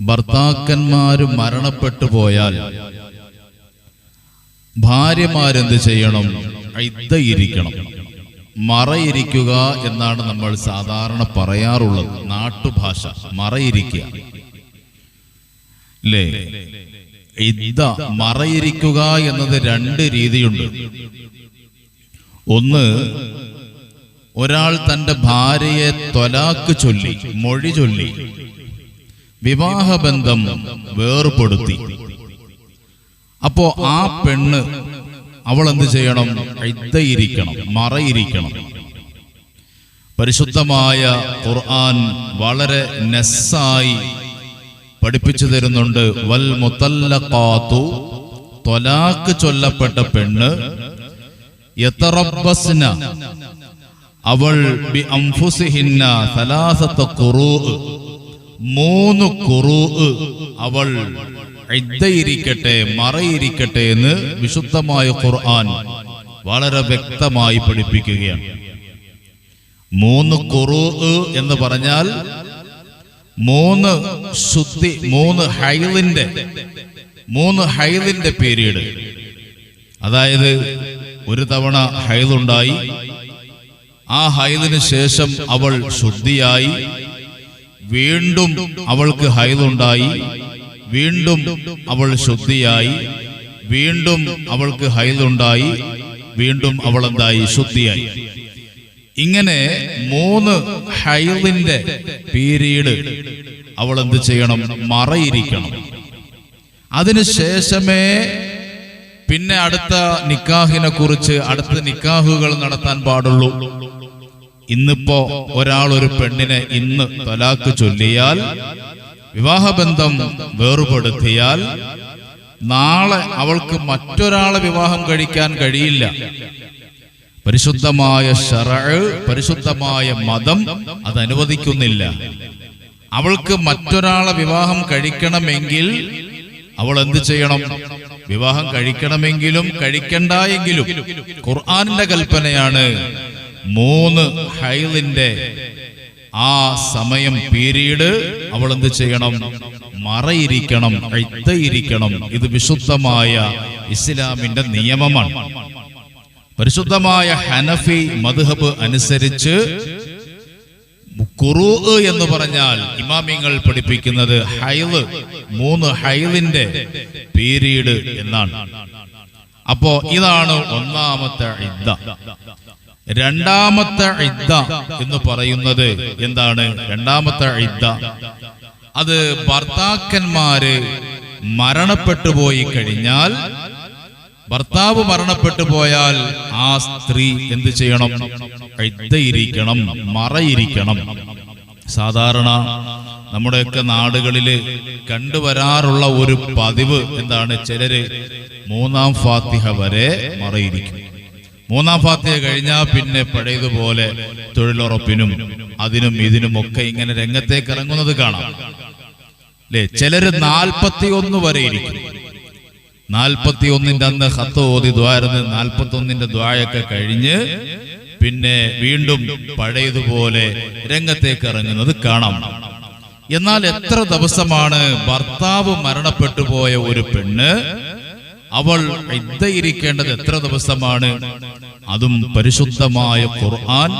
ഭർത്താക്കന്മാര് മരണപ്പെട്ടു പോയാൽ ഭാര്യമാരെന്ത് ചെയ്യണം? ഇരിക്കണം മറയിരിക്കുക എന്നാണ് നമ്മൾ സാധാരണ പറയാറുള്ളത്. നാട്ടുഭാഷ മറയിരിക്കുക. അല്ലേ ഇദ്ദ മറയിരിക്കുക എന്നത് രണ്ട് രീതിയുണ്ട്. ഒന്ന് ഒരാൾ തന്റെ ഭാര്യയെ തൊലാക്ക് ചൊല്ലി മൊഴി ചൊല്ലി. വിവാഹബന്ധം വേർപെടുത്തി. അപ്പോ ആ പെണ്ണ് അവൾ എന്ത് ചെയ്യണം? ഇരിക്കണം മറയിരിക്കണം. പരിശുദ്ധമായ ഖുർആൻ വളരെ നെസ്സായി പഠിപ്പിച്ചു തരുന്നുണ്ട്. വൽ മുത്തല്ലഖാത്തു തൊലാക്ക് ചൊല്ലപ്പെട്ട പെണ്ണ് യതറബ്ബസ്ന അവൾ ബി അംഫുസിഹിന്ന സലാസത്ത ഖുറൂ മൂന്ന് കുറു അവൾ ഇദ്ദയിരിക്കട്ടെ മറയിരിക്കട്ടെ എന്ന് വിശുദ്ധമായ ഖുർആൻ വളരെ വ്യക്തമായി പഠിപ്പിക്കുകയാണ്. മൂന്ന് കുറു എന്ന് പറഞ്ഞാൽ മൂന്ന് ശുദ്ധി മൂന്ന് ഹൈലിന്റെ മൂന്ന് ഹൈലിന്റെ പീരീഡ്. അതായത് ഒരു തവണ ഹൈലുണ്ടായി ആ ഹൈലിന് ശേഷം അവൾ ശുദ്ധിയായി വീണ്ടും അവൾക്ക് ഹൈലുണ്ടായി വീണ്ടും അവൾ ശുദ്ധിയായി. വീണ്ടും അവൾക്ക് ഹൈലുണ്ടായി വീണ്ടും അവൾ എന്തായി ശുദ്ധിയായി. ഇങ്ങനെ മൂന്ന് ഹൈലിന്റെ പീരീഡ് അവൾ എന്ത് ചെയ്യണം? മറയിരിക്കണം. അതിനുശേഷമേ പിന്നെ അടുത്ത നിക്കാഹിനെ കുറിച്ച് അടുത്ത നിക്കാഹുകൾ നടത്താൻ പാടുള്ളൂ. ഇന്നിപ്പോ ഒരാൾ ഒരു പെണ്ണിനെ ഇന്ന് തലാക്ക് ചൊല്ലിയാൽ വിവാഹബന്ധം വേർപെടുത്തിയാൽ നാളെ അവൾക്ക് മറ്റൊരാളെ വിവാഹം കഴിക്കാൻ കഴിയില്ല. പരിശുദ്ധമായ ഷറഴ് പരിശുദ്ധമായ മതം അത് അനുവദിക്കുന്നില്ല അവൾക്ക് മറ്റൊരാളെ വിവാഹം കഴിക്കണമെങ്കിൽ അവൾ എന്ത് ചെയ്യണം? വിവാഹം കഴിക്കണമെങ്കിലും കഴിക്കണ്ട എങ്കിലും ഖുർആാനിന്റെ കൽപ്പനയാണ് മൂന്ന് ഹൈലിന്റെ ആ സമയം പീരീഡ് അവൾ എന്ത് ചെയ്യണം? മറയിരിക്കണം കഴുത്തയിരിക്കണം. ഇത് വിശുദ്ധമായ ഇസ്ലാമിന്റെ നിയമമാണ്. പരിശുദ്ധമായ ഹനഫി മധുഹബ് അനുസരിച്ച് എന്ന് പറഞ്ഞാൽ ഇമാമിങ്ങൾ പഠിപ്പിക്കുന്നത് ഹൈൽ മൂന്ന് ഹൈലിന്റെ പീരീഡ് എന്നാണ്. അപ്പോ ഇതാണ് ഒന്നാമത്തെ ഇദ്ദ. രണ്ടാമത്തെ ഇദ്ദ എന്ന് പറയുന്നത് എന്താണ്? രണ്ടാമത്തെ ഇദ്ദ. അത് ഭർത്താക്കന്മാര് മരണപ്പെട്ടു പോയി കഴിഞ്ഞാൽ ഭർത്താവ് മരണപ്പെട്ടു പോയാൽ ആ സ്ത്രീ എന്ത് ചെയ്യണം? ഇദ്ദയിരിക്കണം മറയിരിക്കണം. സാധാരണ നമ്മുടെയൊക്കെ നാടുകളിൽ കണ്ടുവരാറുള്ള ഒരു പതിവ് എന്താണ്? ചിലര് മൂന്നാം ഫാത്തിഹ വരെ മറയിരിക്കും. മൂന്നാം ഫാത്തിയ കഴിഞ്ഞാൽ പിന്നെ പഴയതുപോലെ തൊഴിലുറപ്പിനും അതിനും ഇതിനും ഒക്കെ ഇങ്ങനെ രംഗത്തേക്ക് ഇറങ്ങുന്നത് കാണാം. അല്ലെ ചിലര് നാൽപ്പത്തി ഒന്ന് വരെ ഇരിക്കും. നാൽപ്പത്തി ഒന്നിന്റെ അന്ന് ഹത്ത് ഓതി ദ്വാരുന്ന് നാൽപ്പത്തി ഒന്നിന്റെ ദ്വായൊക്കെ കഴിഞ്ഞ് പിന്നെ വീണ്ടും പഴയതുപോലെ രംഗത്തേക്ക് ഇറങ്ങുന്നത് കാണാം. എന്നാൽ എത്ര ദിവസമാണ് ഭർത്താവ് മരണപ്പെട്ടു പോയ ഒരു പെണ്ണ് അവൾ ഇരിക്കേണ്ടത് എത്ര ദിവസമാണ്? അതും പരിശുദ്ധമായ ഖുർആൻ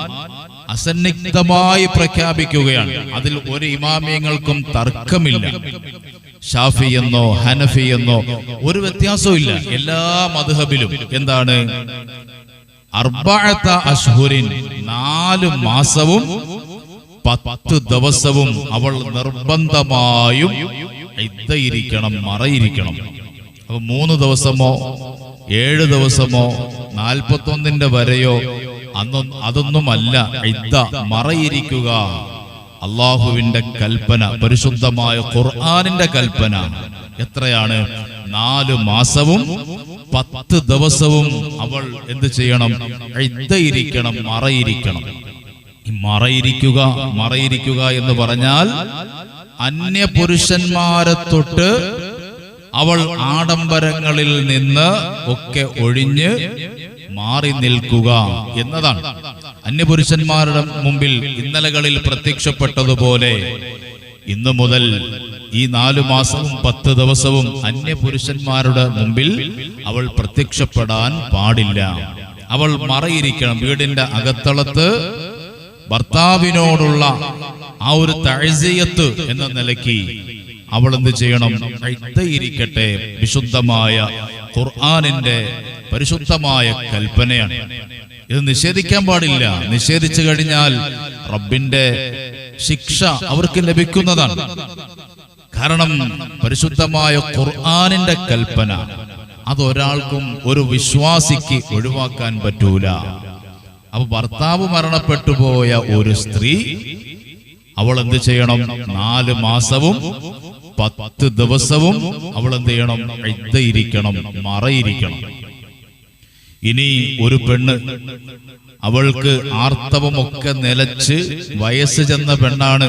അസന്നിഗ്ധമായി പ്രഖ്യാപിക്കുകയാണ്. അതിൽ ഒരു ഇമാമിയങ്ങൾക്കും തർക്കമില്ല. ഷാഫി എന്നോ ഹനഫി എന്നോ ഒരു വ്യത്യാസവും ഇല്ല. എല്ലാ മധുഹബിലും എന്താണ്? അർബാഴത്ത അഷ്ഹുരിൻ നാല് മാസവും പത്ത് ദിവസവും അവൾ നിർബന്ധമായും ഇരിക്കണം മറയിരിക്കണം. അപ്പൊ മൂന്ന് ദിവസമോ ഏഴ് ദിവസമോ നാൽപ്പത്തൊന്നിന്റെ വരെയോ അന്നും അതൊന്നുമല്ല ഇദ്ദ മറയിരിക്കുക. അള്ളാഹുവിന്റെ കൽപ്പന പരിശുദ്ധമായ ഖുർആാനിന്റെ കൽപ്പന. എത്രയാണ്? നാല് മാസവും പത്ത് ദിവസവും അവൾ എന്ത് ചെയ്യണം? ഇദ്ദയിരിക്കണം മറയിരിക്കണം. മറയിരിക്കുക മറയിരിക്കുക എന്ന് പറഞ്ഞാൽ അന്യ പുരുഷന്മാരെ തൊട്ട് അവൾ ആഡംബരങ്ങളിൽ നിന്ന് ഒക്കെ ഒഴിഞ്ഞ് മാറി നിൽക്കുക എന്നതാണ്. അന്യപുരുഷന്മാരുടെ മുമ്പിൽ ഇന്നലകളിൽ പ്രത്യക്ഷപ്പെട്ടതുപോലെ ഇന്നു മുതൽ ഈ നാലു മാസവും പത്ത് ദിവസവും അന്യപുരുഷന്മാരുടെ മുമ്പിൽ അവൾ പ്രത്യക്ഷപ്പെടാൻ പാടില്ല. അവൾ മറയിരിക്കണം. വീടിന്റെ അകത്തളത്ത് ഭർത്താവിനോടുള്ള ആ ഒരു തഴസിയത്ത് എന്ന നിലയ്ക്ക് അവൾ എന്ത് ചെയ്യണം? ഇരിക്കട്ടെ വിശുദ്ധമായ ഖുർആാനിന്റെ പരിശുദ്ധമായ കൽപ്പനയാണ്. ഇത് നിഷേധിക്കാൻ പാടില്ല. നിഷേധിച്ചു കഴിഞ്ഞാൽ റബ്ബിന്റെ ശിക്ഷ അവർക്ക് ലഭിക്കുന്നതാണ്. കാരണം പരിശുദ്ധമായ ഖുർആാനിന്റെ കൽപ്പന അതൊരാൾക്കും ഒരു വിശ്വാസിക്ക് ഒഴിവാക്കാൻ പറ്റൂല. അപ്പൊ ഭർത്താവ് മരണപ്പെട്ടു പോയ ഒരു സ്ത്രീ അവൾ എന്ത് ചെയ്യണം? നാല് മാസവും പത്ത് ദിവസവും അവൾ എന്ത് ചെയ്യണം? ഇരിക്കണം മറയിരിക്കണം. ഇനി ഒരു പെണ്ണ് അവൾക്ക് ആർത്തവമൊക്കെ നിലച്ച് വയസ്സ് ചെന്ന പെണ്ണാണ്.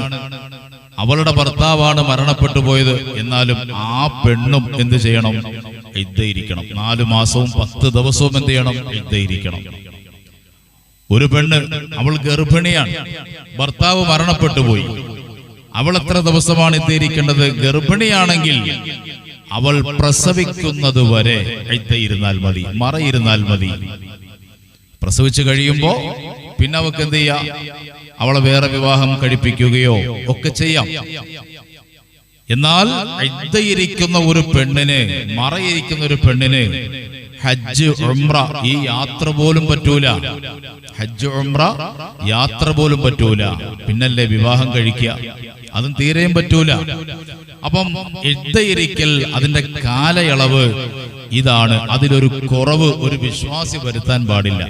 അവളുടെ ഭർത്താവാണ് മരണപ്പെട്ടു പോയത്. എന്നാലും ആ പെണ്ണും എന്ത് ചെയ്യണം? ഇരിക്കണം നാലു മാസവും പത്ത് ദിവസവും എന്ത് ചെയ്യണം? ഇരിക്കണം ഒരു പെണ്ണ് അവൾ ഗർഭിണിയാണ്. ഭർത്താവ് മരണപ്പെട്ടു പോയി. അവൾ എത്ര ദിവസമാണ് എത്തിയിരിക്കേണ്ടത്? ഗർഭിണിയാണെങ്കിൽ അവൾ പ്രസവിക്കുന്നത് വരെ ഇരുന്നാൽ മതി മറയിരുന്നാൽ മതി. പ്രസവിച്ചു കഴിയുമ്പോ പിന്നെ അവക്ക് എന്ത് ചെയ്യാം? അവളെ വേറെ വിവാഹം കഴിപ്പിക്കുകയോ ഒക്കെ ചെയ്യാം. എന്നാൽ ഇരിക്കുന്ന ഒരു പെണ്ണിന് മറയിരിക്കുന്ന ഒരു പെണ്ണിന് ഹജ്ജ് ഉംറ ഈ യാത്ര പോലും പറ്റൂല. ഹജ്ജ് ഉംറ യാത്ര പോലും പറ്റൂല. പിന്നല്ലേ വിവാഹം കഴിക്കുക? അതും തീരെയും പറ്റൂല. അപ്പം എഴുതയിരിക്കൽ അതിന്റെ കാലയളവ് ഇതാണ്. അതിലൊരു കുറവ് ഒരു വിശ്വാസി വരുത്താൻ പാടില്ല.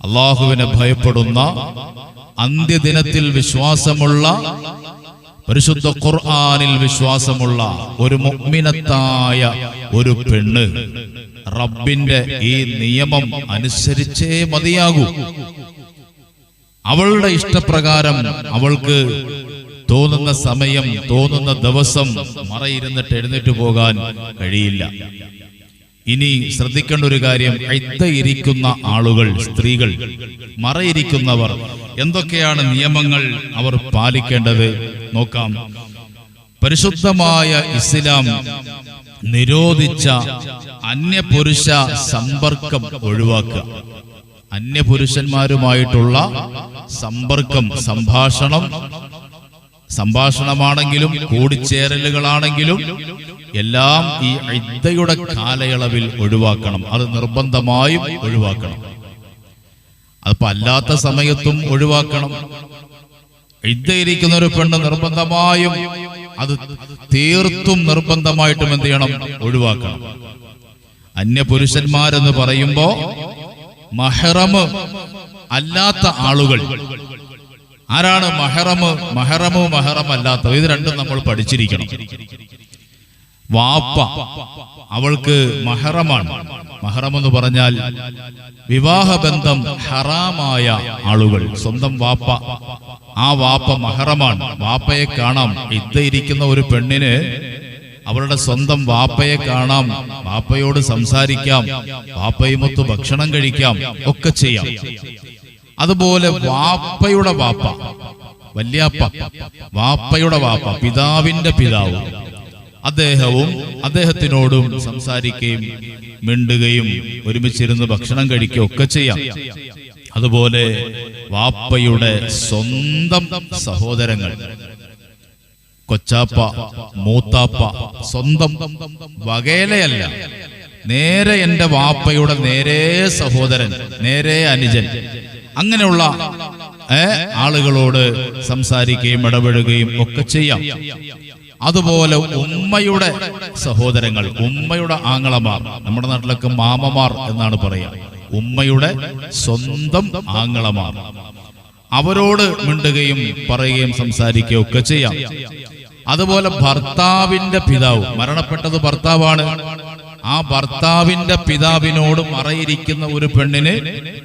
അള്ളാഹുവിനെ ഭയപ്പെടുന്ന അന്ത്യദിനത്തിൽ വിശ്വാസമുള്ള പരിശുദ്ധ ഖുർആാനിൽ വിശ്വാസമുള്ള ഒരു മുഗ്മിനത്തായ ഒരു പെണ്ണ് റബ്ബിന്റെ ഈ നിയമം അനുസരിച്ചേ മതിയാകൂ. അവളുടെ ഇഷ്ടപ്രകാരം അവൾക്ക് തോന്നുന്ന സമയം തോന്നുന്ന ദിവസം മറയിരുന്നിട്ട് എഴുന്നേറ്റ് പോകാൻ കഴിയില്ല. ഇനി ശ്രദ്ധിക്കേണ്ട ഒരു കാര്യം ഇരിക്കുന്ന ആളുകൾ സ്ത്രീകൾ മറയിരിക്കുന്നവർ എന്തൊക്കെയാണ് നിയമങ്ങൾ അവർ പാലിക്കേണ്ടത്? നോക്കാം. പരിശുദ്ധമായ ഇസ്ലാം നിരോധിച്ച അന്യപുരുഷ സമ്പർക്കം ഒഴിവാക്കുക. അന്യപുരുഷന്മാരുമായിട്ടുള്ള സമ്പർക്കം സംഭാഷണം സംഭാഷണമാണെങ്കിലും കൂടിച്ചേരലുകളാണെങ്കിലും എല്ലാം ഈ ഇദ്ദയുടെ കാലയളവിൽ ഒഴിവാക്കണം. അത് നിർബന്ധമായും ഒഴിവാക്കണം. അതിപ്പോ അല്ലാത്ത സമയത്തും ഒഴിവാക്കണം. ഇദ്ദയിരിക്കുന്ന ഒരു പെണ്ണ് നിർബന്ധമായും അത് തീർത്തും നിർബന്ധമായിട്ടും എന്ത് ചെയ്യണം? ഒഴിവാക്കണം. അന്യപുരുഷന്മാരെന്ന് പറയുമ്പോ മഹറമ് അല്ലാത്ത ആളുകൾ ആരാണ് മഹറമ്? മഹറമോ മഹറം അല്ലാത്തത് ഇത് രണ്ടും നമ്മൾ പഠിച്ചിരിക്കണം. വാപ്പ അവൾക്ക് മഹറമാണ്. മഹറം എന്ന് പറഞ്ഞാൽ വിവാഹബന്ധം ഹറാമായ ആളുകൾ. സ്വന്തം വാപ്പ. ആ വാപ്പ മഹറമാണ്. വാപ്പയെ കാണാം. ഇരിക്കുന്ന ഒരു പെണ്ണിന് അവളുടെ സ്വന്തം വാപ്പയെ കാണാം. വാപ്പയോട് സംസാരിക്കാം. വാപ്പയുമൊത്ത് ഭക്ഷണം കഴിക്കാം. ഒക്കെ ചെയ്യാം. അതുപോലെ വാപ്പയുടെ വാപ്പ വല്യാപ്പ വാപ്പയുടെ വാപ്പ പിതാവിന്റെ പിതാവ്. അദ്ദേഹവും അദ്ദേഹത്തിനോടും സംസാരിക്കുകയും മിണ്ടുകയും ഒരുമിച്ചിരുന്ന് ഭക്ഷണം കഴിക്കുകയും ഒക്കെ ചെയ്യാം. അതുപോലെ വാപ്പയുടെ സ്വന്തം സഹോദരങ്ങൾ കൊച്ചാപ്പ മൂത്താപ്പ സ്വന്തം വകേലയല്ല നേരെ എന്റെ വാപ്പയുടെ നേരെ സഹോദരൻ നേരെ അനുജൻ അങ്ങനെയുള്ള ആളുകളോട് സംസാരിക്കുകയും ഇടപെടുകയും ഒക്കെ ചെയ്യാം. അതുപോലെ ഉമ്മയുടെ സഹോദരങ്ങൾ ഉമ്മയുടെ ആങ്ങളമാർ നമ്മുടെ നാട്ടിലൊക്കെ മാമമാർ എന്നാണ് പറയുക ഉമ്മയുടെ സ്വന്തം ആങ്ങളമാർ. അവരോട് മിണ്ടുകയും പറയുകയും സംസാരിക്കുകയും ഒക്കെ ചെയ്യാം. അതുപോലെ ഭർത്താവിന്റെ പിതാവ് മരണപ്പെട്ടത് ഭർത്താവാണ്. ആ ഭർത്താവിന്റെ പിതാവിനോട് മറയിരിക്കുന്ന ഒരു പെണ്ണിന്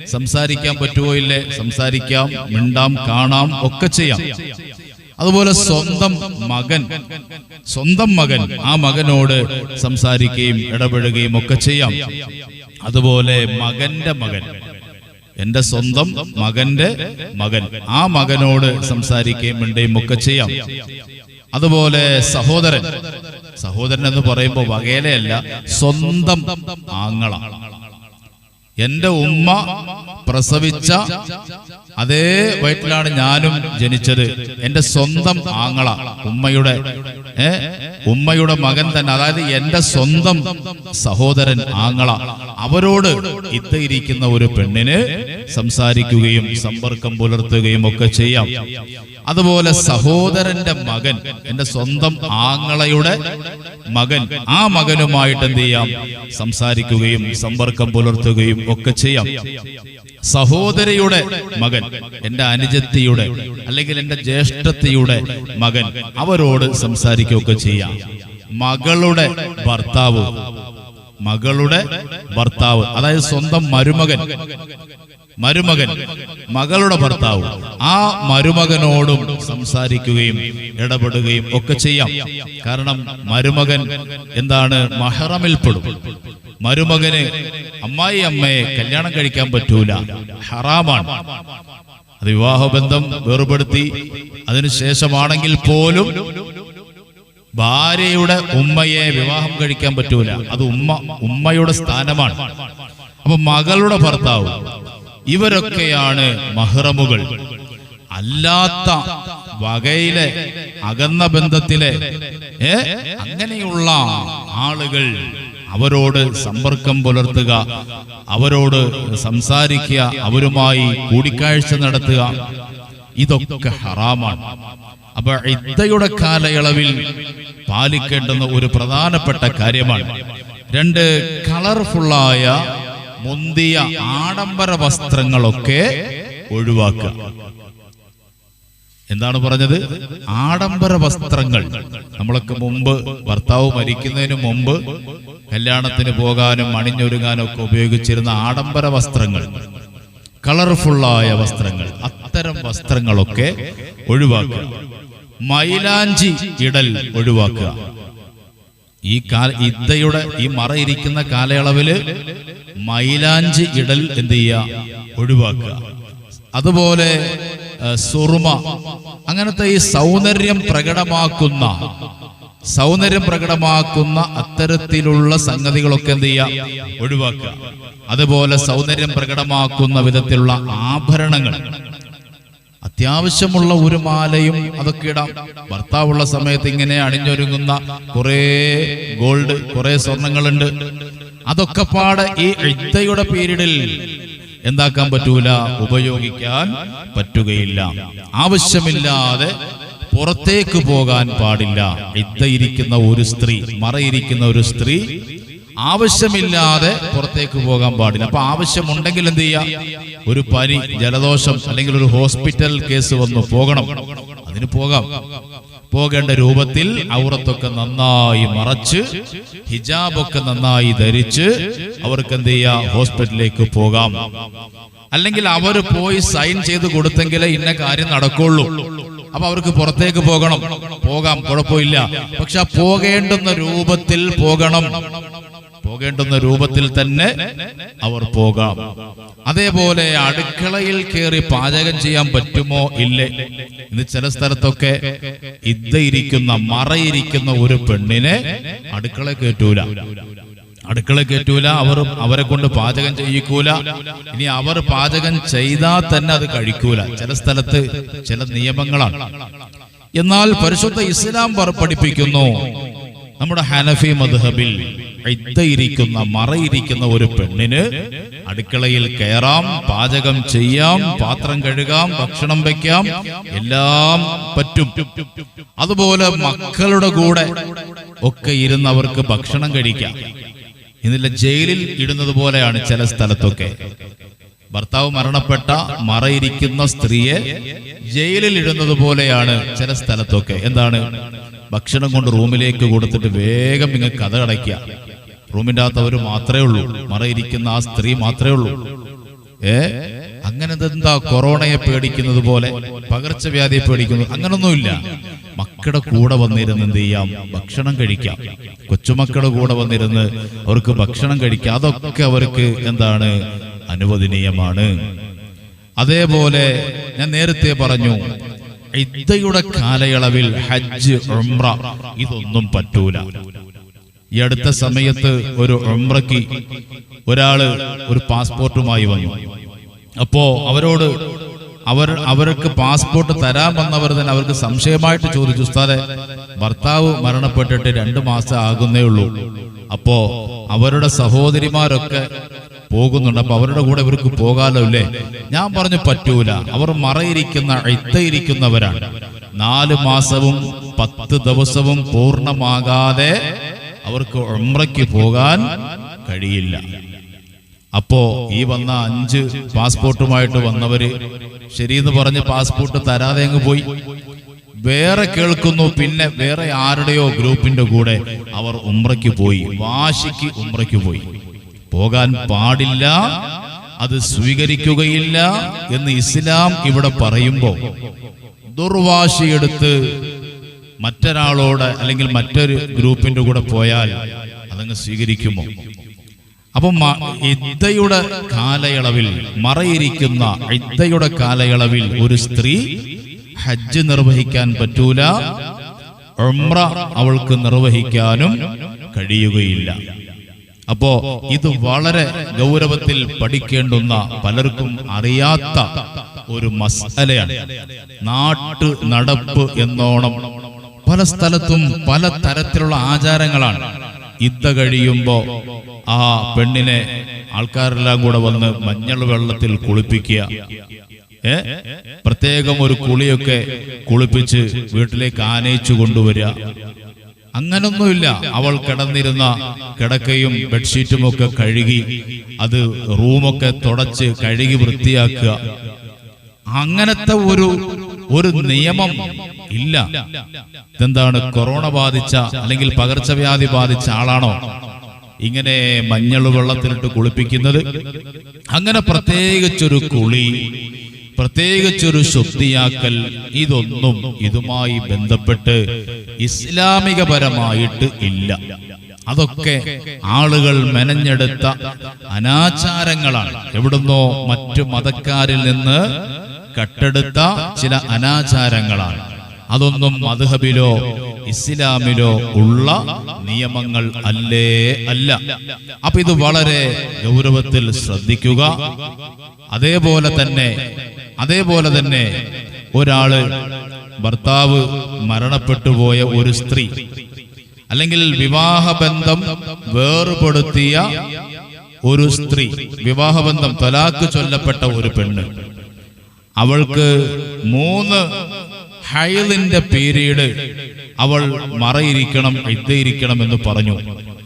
സംസാരിക്കാൻ പറ്റുമോ ഇല്ലേ? സംസാരിക്കാം മിണ്ടാം കാണാം ഒക്കെ ചെയ്യാം. അതുപോലെ സ്വന്തം മകൻ സ്വന്തം മകൻ ആ മകനോട് സംസാരിക്കുകയും ഇടപെടുകയും ഒക്കെ ചെയ്യാം. അതുപോലെ മകന്റെ മകൻ എന്റെ സ്വന്തം മകന്റെ മകൻ ആ മകനോട് സംസാരിക്കുകയും മിണ്ടുകയും ഒക്കെ ചെയ്യാം. അതുപോലെ സഹോദരൻ സഹോദരൻ എന്ന് പറയുമ്പോൾ വകയിലയല്ല സ്വന്തം ആങ്ങള. എന്റെ ഉമ്മ പ്രസവിച്ച അതേ വയറ്റിലാണ് ഞാനും ജനിച്ചത്. എന്റെ സ്വന്തം ആങ്ങള ഉമ്മയുടെ ഉമ്മയുടെ മകൻ തന്നെ അതായത് എന്റെ സ്വന്തം സഹോദരൻ ആങ്ങള അവരോട് ഇത്തയിരിക്കുന്ന ഒരു പെണ്ണിന് സംസാരിക്കുകയും സമ്പർക്കം പുലർത്തുകയും ഒക്കെ ചെയ്യാം. അതുപോലെ സഹോദരന്റെ മകൻ എന്റെ സ്വന്തം ആങ്ങളയുടെ മകൻ ആ മകനുമായിട്ട് എന്ത് ചെയ്യാം? സംസാരിക്കുകയും സമ്പർക്കം പുലർത്തുകയും ഒക്കെ ചെയ്യാം. സഹോദരിയുടെ മകൻ എന്റെ അനുജത്തിയുടെ അല്ലെങ്കിൽ എന്റെ ജ്യേഷ്ഠത്തിയുടെ മകൻ അവരോട് സംസാരിക്കുകയൊക്കെ ചെയ്യാം. മകളുടെ ഭർത്താവ് മകളുടെ ഭർത്താവ് അതായത് സ്വന്തം മരുമകൻ മരുമകൻ മകളുടെ ഭർത്താവ് ആ മരുമകനോടും സംസാരിക്കുകയും ഇടപെടുകയും ഒക്കെ ചെയ്യാം. കാരണം മരുമകൻ എന്താണ്? മഹറമിൽപ്പെടും. മരുമകന് അമ്മായി അമ്മയെ കല്യാണം കഴിക്കാൻ പറ്റൂല. ഹറാമാണ്. അത് വിവാഹബന്ധം വേർപെടുത്തി അതിനുശേഷമാണെങ്കിൽ പോലും ഭാര്യയുടെ ഉമ്മയെ വിവാഹം കഴിക്കാൻ പറ്റൂല. അത് ഉമ്മ ഉമ്മയുടെ സ്ഥാനമാണ്. അപ്പൊ മകളുടെ ഭർത്താവ് ഇവരൊക്കെയാണ് മഹ്റമുകൾ. അല്ലാത്ത വകയിലെ അകന്ന ബന്ധത്തിലെ അങ്ങനെയുള്ള ആളുകൾ. അവരോട് സമ്പർക്കം പുലർത്തുക അവരോട് സംസാരിക്കുക അവരുമായി കൂടിക്കാഴ്ച നടത്തുക. ഇതൊക്കെ ഹറാമാണ്. അപ്പൊ ഇദ്ദയുടെ കാലയളവിൽ പാലിക്കേണ്ടുന്ന ഒരു പ്രധാനപ്പെട്ട കാര്യമാണ്. രണ്ട് കളർഫുള്ളായ മുന്തിയ ആഡംബര വസ്ത്രങ്ങളൊക്കെ ഒഴിവാക്കുക. എന്താണ് പറഞ്ഞത്? ആഡംബര വസ്ത്രങ്ങൾ. നമ്മളൊക്കെ മുമ്പ് ഭർത്താവ് മരിക്കുന്നതിന് മുമ്പ് കല്യാണത്തിന് പോകാനും അണിഞ്ഞൊരുങ്ങാനും ഒക്കെ ഉപയോഗിച്ചിരുന്ന ആഡംബര വസ്ത്രങ്ങൾ കളർഫുള്ളായ വസ്ത്രങ്ങൾ അത്തരം വസ്ത്രങ്ങളൊക്കെ ഒഴിവാക്കുക. മൈലാഞ്ചി ഇടൽ ഒഴിവാക്കുക. ഈ കാല ഇദ്ദയുടെ ഈ മറയിരിക്കുന്ന കാലയളവിൽ മൈലാഞ്ചി ഇടൽ എന്ത് ചെയ്യുക? ഒഴിവാക്കുക. അതുപോലെ സുറുമ അങ്ങനത്തെ ഈ സൗന്ദര്യം പ്രകടമാക്കുന്ന സൗന്ദര്യം പ്രകടമാക്കുന്ന അത്തരത്തിലുള്ള സംഗതികളൊക്കെ എന്ത് ചെയ്യുക ഒഴിവാക്കുക. അതുപോലെ സൗന്ദര്യം പ്രകടമാക്കുന്ന വിധത്തിലുള്ള ആഭരണങ്ങൾ. അത്യാവശ്യമുള്ള ഒരു മാലയും അതൊക്കെ ഇടാം. ഭർത്താവുള്ള സമയത്ത് ഇങ്ങനെ അണിഞ്ഞൊരുങ്ങുന്ന കുറേ ഗോൾഡ് കുറേ സ്വർണങ്ങളുണ്ട്. അതൊക്കെ പാടെ ഈ ഇത്തയുടെ പീരീഡിൽ എന്താക്കാൻ പറ്റൂല? ഉപയോഗിക്കാൻ പറ്റുകയില്ല. ആവശ്യമില്ലാതെ പുറത്തേക്ക് പോകാൻ പാടില്ല. ഇത്തയിരിക്കുന്ന ഒരു സ്ത്രീ മറയിരിക്കുന്ന ഒരു സ്ത്രീ ആവശ്യമില്ലാതെ പുറത്തേക്ക് പോകാൻ പാടില്ല. അപ്പൊ ആവശ്യമുണ്ടെങ്കിൽ എന്ത് ചെയ്യാം? ഒരു പനി ജലദോഷം അല്ലെങ്കിൽ ഒരു ഹോസ്പിറ്റൽ കേസ് വന്നു പോകണം. അതിന് പോകാം. പോകേണ്ട രൂപത്തിൽ ഔറത്തൊക്കെ നന്നായി മറച്ച് ഹിജാബൊക്കെ നന്നായി ധരിച്ച് അവർക്ക് എന്ത് ചെയ്യാം? ഹോസ്പിറ്റലിലേക്ക് പോകാം. അല്ലെങ്കിൽ അവർ പോയി സൈൻ ചെയ്ത് കൊടുത്തെങ്കിലേ ഇന്ന കാര്യം നടക്കുള്ളൂ. അപ്പൊ അവർക്ക് പുറത്തേക്ക് പോകണം. പോകാം കുഴപ്പമില്ല. പക്ഷെ പോകേണ്ടുന്ന രൂപത്തിൽ പോകണം. പോകേണ്ടുന്ന രൂപത്തിൽ തന്നെ അവർ പോകാം. അതേപോലെ അടുക്കളയിൽ കയറി പാചകം ചെയ്യാൻ പറ്റുമോ? ഇല്ലേ. ഇന്ന് ചില സ്ഥലത്തൊക്കെ ഇദ്ദയിരിക്കുന്ന മറയിരിക്കുന്ന ഒരു പെണ്ണിനെ അടുക്കള കയറ്റൂല. അടുക്കള കയറ്റൂല അവർ അവരെ കൊണ്ട് പാചകം ചെയ്യിക്കൂല. ഇനി അവർ പാചകം ചെയ്താൽ തന്നെ അത് കഴിക്കൂല. ചില സ്ഥലത്ത് ചില നിയമങ്ങളാണ്. എന്നാൽ പരിശുദ്ധ ഇസ്ലാം പഠിപ്പിക്കുന്നു നമ്മുടെ ഹനഫി മദ്ഹബിൽ ഇരിക്കുന്ന മറയിരിക്കുന്ന ഒരു പെണ്ണിന് അടുക്കളയിൽ കയറാം പാചകം ചെയ്യാം പാത്രം കഴുകാം ഭക്ഷണം വെക്കാം എല്ലാം പറ്റും. അതുപോലെ മക്കളുടെ കൂടെ ഒക്കെ ഇരുന്ന് അവർക്ക് ഭക്ഷണം കഴിക്കാം. ഇന്നില്ല ജയിലിൽ ഇടുന്നത് പോലെയാണ് ചില സ്ഥലത്തൊക്കെ. ഭർത്താവ് മരണപ്പെട്ട മറയിരിക്കുന്ന സ്ത്രീയെ ജയിലിൽ ഇടുന്നത് പോലെയാണ് ചില സ്ഥലത്തൊക്കെ. എന്താണ്? ഭക്ഷണം കൊണ്ട് റൂമിലേക്ക് കൊടുത്തിട്ട് വേഗം ഇങ്ങ് കഥ അടയ്ക്കുക. റൂമിന്റെ അകത്ത് അവർ മാത്രമേ ഉള്ളൂ. മറയിരിക്കുന്ന ആ സ്ത്രീ മാത്രമേ ഉള്ളൂ. ഏ? അങ്ങനെ എന്താ കൊറോണയെ പേടിക്കുന്നത് പോലെ പകർച്ചവ്യാധിയെ പേടിക്കുന്നത് അങ്ങനൊന്നുമില്ല. മക്കളുടെ കൂടെ വന്നിരുന്ന് എന്ത് ചെയ്യാം? ഭക്ഷണം കഴിക്കാം. കൊച്ചുമക്കളുടെ കൂടെ വന്നിരുന്ന് അവർക്ക് ഭക്ഷണം കഴിക്കാം. അതൊക്കെ അവർക്ക് എന്താണ്? അനുവദനീയമാണ്. അതേപോലെ ഞാൻ നേരത്തെ പറഞ്ഞു ഇദ്ദയുടെ കാലയളവിൽ ഹജ്ജ് ഉംറ ഇതൊന്നും പറ്റൂല. ഈ അടുത്ത സമയത്ത് ഒരു ഉംറയ്ക്ക് ഒരാൾ ഒരു പാസ്പോർട്ടുമായി വന്നു. അപ്പോ അവരോട് അവർ അവർക്ക് പാസ്പോർട്ട് തരാൻ വന്നവർ തന്നെ അവർക്ക് സംശയമായിട്ട് ചോദിച്ചു. ഉസ്താദെ ഭർത്താവ് മരണപ്പെട്ടിട്ട് രണ്ടു മാസം ആകുന്നേ ഉള്ളൂ. അപ്പോ അവരുടെ സഹോദരിമാരൊക്കെ പോകുന്നുണ്ട്. അപ്പൊ അവരുടെ കൂടെ ഇവർക്ക് പോകാലോ അല്ലേ ഞാൻ പറഞ്ഞു പറ്റൂല. അവർ മറയിരിക്കുന്ന ഇത്തയിരിക്കുന്നവരാണ് നാല് മാസവും പത്ത് ദിവസവും പൂർണമാകാതെ അവർക്ക് ഒമ്രയ്ക്ക് പോകാൻ കഴിയില്ല. അപ്പോ ഈ വന്ന അഞ്ച് പാസ്പോർട്ടുമായിട്ട് വന്നവര് ശരിയെന്ന് പറഞ്ഞ് പാസ്പോർട്ട് തരാതെ അങ്ങ് പോയി. വേറെ കേൾക്കുന്നു പിന്നെ വേറെ ആരുടെയോ ഗ്രൂപ്പിന്റെ കൂടെ അവർ ഉമ്രയ്ക്ക് പോയി വാശിക്ക് ഉമ്രയ്ക്ക് പോയി. പോകാൻ പാടില്ല അത് സ്വീകരിക്കുകയില്ല എന്ന് ഇസ്ലാം ഇവിടെ പറയുമ്പോൾ ദുർവാശിയെടുത്ത് മറ്റൊരാളോട് അല്ലെങ്കിൽ മറ്റൊരു ഗ്രൂപ്പിന്റെ കൂടെ പോയാൽ അതങ്ങ് സ്വീകരിക്കുമോ? അപ്പം ഇദ്ദയുടെ കാലയളവിൽ മറയിരിക്കുന്ന ഇദ്ദയുടെ കാലയളവിൽ ഒരു സ്ത്രീ ഹജ്ജ് നിർവഹിക്കാൻ പറ്റൂല ഉംറ അവൾക്ക് നിർവഹിക്കാനും കഴിയുകയില്ല. അപ്പോ ഇത് വളരെ ഗൗരവത്തിൽ പഠിക്കേണ്ടുന്ന പലർക്കും അറിയാത്ത ഒരു മസലയാണ് നാട്ടു നടപ്പ് എന്നോണം പല സ്ഥലത്തും പല തരത്തിലുള്ള ആചാരങ്ങളാണ്. ഇദ്ദ കഴിയുമ്പോ ആ പെണ്ണിനെ ആൾക്കാരെല്ലാം കൂടെ വന്ന് മഞ്ഞൾ വെള്ളത്തിൽ കുളിപ്പിക്കുക. ഏ? പ്രത്യേകം ഒരു കുളിയൊക്കെ കുളിപ്പിച്ച് വീട്ടിലേക്ക് ആനയിച്ചു കൊണ്ടുവരിക. അങ്ങനൊന്നുമില്ല. അവൾ കിടന്നിരുന്ന കിടക്കയും ബെഡ്ഷീറ്റും ഒക്കെ കഴുകി അത് റൂമൊക്കെ തുടച്ച് കഴുകി വൃത്തിയാക്കുക. അങ്ങനത്തെ ഒരു ഒരു നിയമം ഇല്ല. ഇതെന്താണ് കൊറോണ ബാധിച്ച അല്ലെങ്കിൽ പകർച്ചവ്യാധി ബാധിച്ച ആളാണോ? ഇങ്ങനെ മഞ്ഞൾ വെള്ളത്തിലിട്ട് കുളിപ്പിക്കുന്നത്. അങ്ങനെ പ്രത്യേകിച്ചൊരു കുളി പ്രത്യേകിച്ചൊരു ശുദ്ധിയാക്കൽ ഇതൊന്നും ഇതുമായി ബന്ധപ്പെട്ട് ഇസ്ലാമികപരമായിട്ട് ഇല്ല. അതൊക്കെ ആളുകൾ മെനഞ്ഞെടുത്ത അനാചാരങ്ങളാണ്. എവിടുന്നോ മറ്റു മതക്കാരിൽ നിന്ന് കട്ടെടുത്ത ചില അനാചാരങ്ങളാണ്. അതൊന്നും മധുഹബിലോ ഇസ്ലാമിലോ ഉള്ള നിയമങ്ങൾ അല്ലേ അല്ല അപ്പൊ ഇത് വളരെ ഗൗരവത്തിൽ ശ്രദ്ധിക്കുക. അതേപോലെ തന്നെ അതേപോലെ തന്നെ ഒരാൾ ഭർത്താവ് മരണപ്പെട്ടുപോയ ഒരു സ്ത്രീ അല്ലെങ്കിൽ വിവാഹബന്ധം വേർപെടുത്തിയ ഒരു സ്ത്രീ വിവാഹബന്ധം തലാക്ക് ചൊല്ലപ്പെട്ട ഒരു പെണ്ണ്. അവൾക്ക് മൂന്ന് ഹൈലിന്റെ പീരീഡ് അവൾ മറയിരിക്കണം ഇద్దയിരിക്കണം എന്ന് പറഞ്ഞു.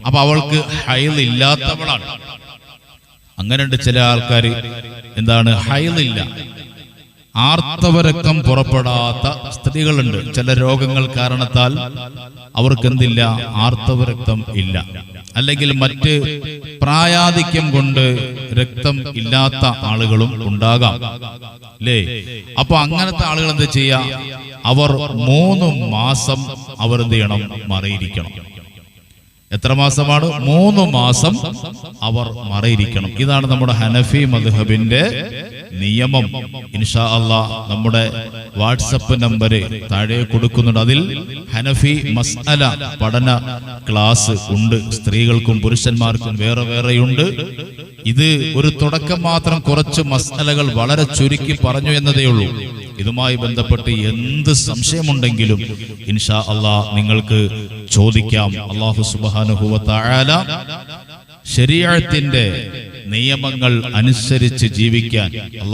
അപ്പൊ അവൾക്ക് ഹൈൽ ഇല്ലാത്തവളാണ്. അങ്ങനെയുണ്ട് ചില ആൾക്കാർ എന്താണ്? ഹൈലില്ല ആർത്തവരക്കം പുറപ്പെടാത്ത സ്ത്രീകളുണ്ട് ചില രോഗങ്ങൾ കാരണത്താൽ അവർക്ക് എന്തില്ല? ആർത്തവരക്തം ഇല്ല. അല്ലെങ്കിൽ മറ്റ് പ്രായാധിക്യം കൊണ്ട് രക്തം ഇല്ലാത്ത ആളുകളും ഉണ്ടാകാം. അല്ലേ അപ്പൊ അങ്ങനത്തെ ആളുകൾ എന്ത് ചെയ്യാ? അവർ മൂന്ന് മാസം അവർ എന്ത് ചെയ്യണം? മറിയിരിക്കണം. എത്ര മാസമാണ്? മൂന്ന് മാസം അവർ മറിയിരിക്കണം. ഇതാണ് നമ്മുടെ ഹനഫി മദ്ഹബിന്റെ നിയമം. ഇൻഷാ അള്ളാ നമ്മുടെ വാട്സപ്പ് നമ്പര് താഴെ കൊടുക്കുന്നുണ്ട്. അതിൽ ഹനഫി മസ്അല പഠന ക്ലാസ് ഉണ്ട്. സ്ത്രീകൾക്കും പുരുഷന്മാർക്കും വേറെ വേറെയുണ്ട്. ഇത് ഒരു തുടക്കം മാത്രം കുറച്ച് മസ്അലകൾ വളരെ ചുരുക്കി പറഞ്ഞു എന്നതേ ഉള്ളൂ. ഇതുമായി ബന്ധപ്പെട്ട് എന്ത് സംശയമുണ്ടെങ്കിലും ഇൻഷാ അള്ളാ നിങ്ങൾക്ക് ചോദിക്കാം. അള്ളാഹു സുബാനുഹുവത്തായാല ശരീരത്തിന്റെ നിയമങ്ങൾ അനുസരിച്ച് ജീവിക്കാൻ. അള്ളാഹു